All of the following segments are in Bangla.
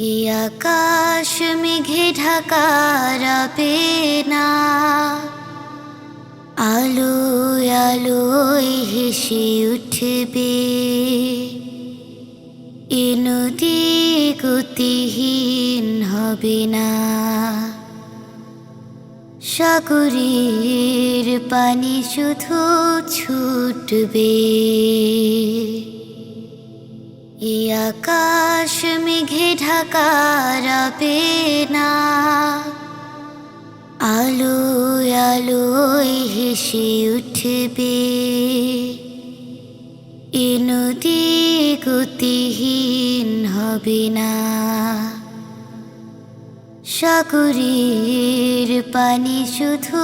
এই আকাশ মেঘে ঢাকা রাবে না। আলো আলোয় হেসে উঠবে। এ নদী গতিহীন হবে না। সাগরের পানি শুধু ছুটবে। এই আকাশ মেঘে ঢাকা রাবে না। আলো আলোয় হেসে উঠবে। এ নদী গতিহীন হবে না। সাগরের পানি শুধু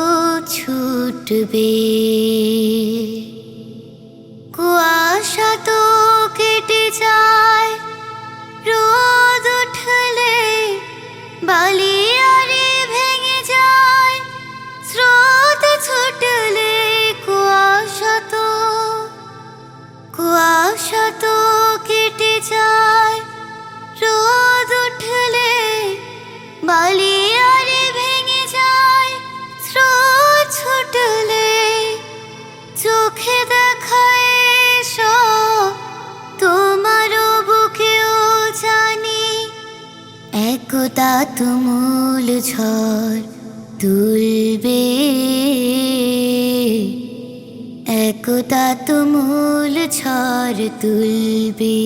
ছুটবে। কুয়াশা তো বালি আরে ভেঙে যায়, স্রোত ছুটলে চোখে দেখায় সব তোমারও বুকেও জানি। একতা তুমুল ঝড় তুলবে। একতা তুমুল ঝড় তুলবে।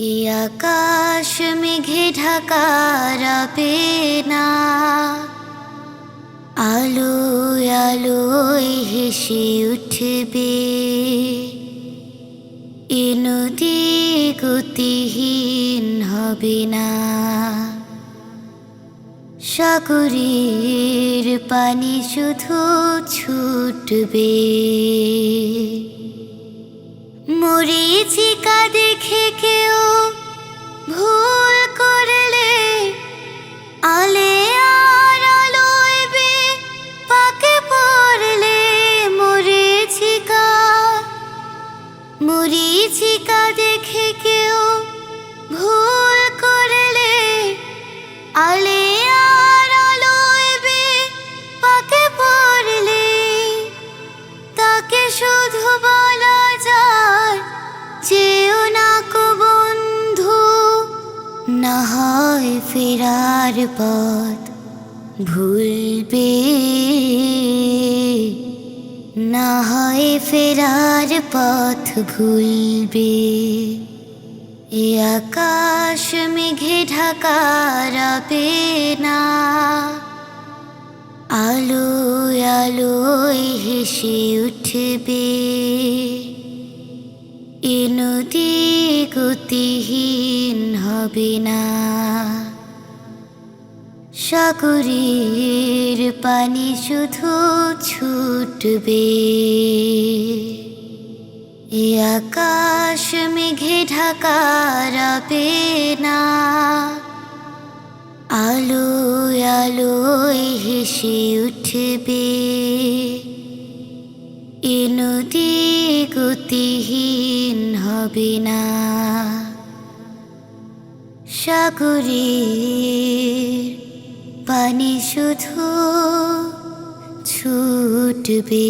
আকাশ মেঘে ঢাকা রাবে না। আলো আলোয় হেসে উঠবে। এ নদী গতিহীন হবে না। সাগরের পানি শুধু ছুটবে। মরিচিকা দেখে ফেরার পথ ভুলবে। না হয় ফেরার পথ ভুলবে। এ আকাশ মেঘে ঢাকা রাবে না। আলো আলোয় হেসে উঠবে। এ নদী গতিহীন হবে না। সাগরের পানি শুধু ছুটবে। এ আকাশ মেঘে ঢাকা রাবে না। আলো আলোয় হেসে উঠবে। এ নদী গতিহীন হবে না। সাগরের পানি শুধু ছুটবে।